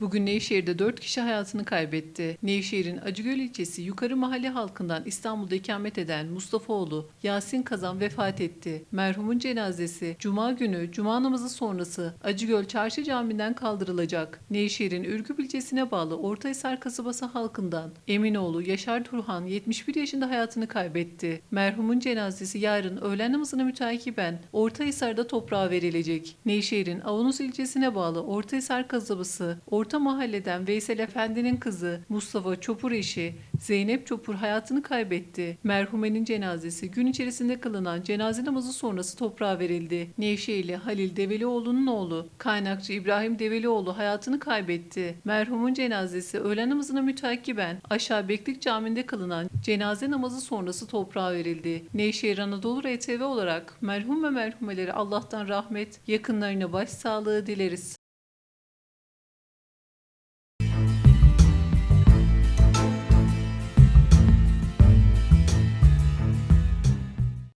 Bugün Nevşehir'de 4 kişi hayatını kaybetti. Nevşehir'in Acıgöl ilçesi Yukarı Mahalle halkından İstanbul'da ikamet eden Mustafaoğlu Yasin Kazan vefat etti. Merhumun cenazesi Cuma günü Cuma namazı sonrası Acıgöl Çarşı Camii'nden kaldırılacak. Nevşehir'in Ürgüp ilçesine bağlı Ortahisar kasabası halkından Eminoğlu Yaşar Turhan 71 yaşında hayatını kaybetti. Merhumun cenazesi yarın öğlen namazına müteakiben Ortahisar'da toprağa verilecek. Nevşehir'in Avanos ilçesine bağlı Ortahisar kasabası Orta Mahalle'den Veysel Efendi'nin kızı Mustafa Çopur eşi Zeynep Çopur hayatını kaybetti. Merhumenin cenazesi gün içerisinde kılınan cenaze namazı sonrası toprağa verildi. Nevşehirli Halil Develioğlu'nun oğlu kaynakçı İbrahim Develioğlu hayatını kaybetti. Merhumun cenazesi öğlen namazına müteakiben aşağı Beklik Camii'nde kılınan cenaze namazı sonrası toprağa verildi. Nevşehir Anadolu RTV olarak merhum ve merhumeleri Allah'tan rahmet, yakınlarına başsağlığı dileriz.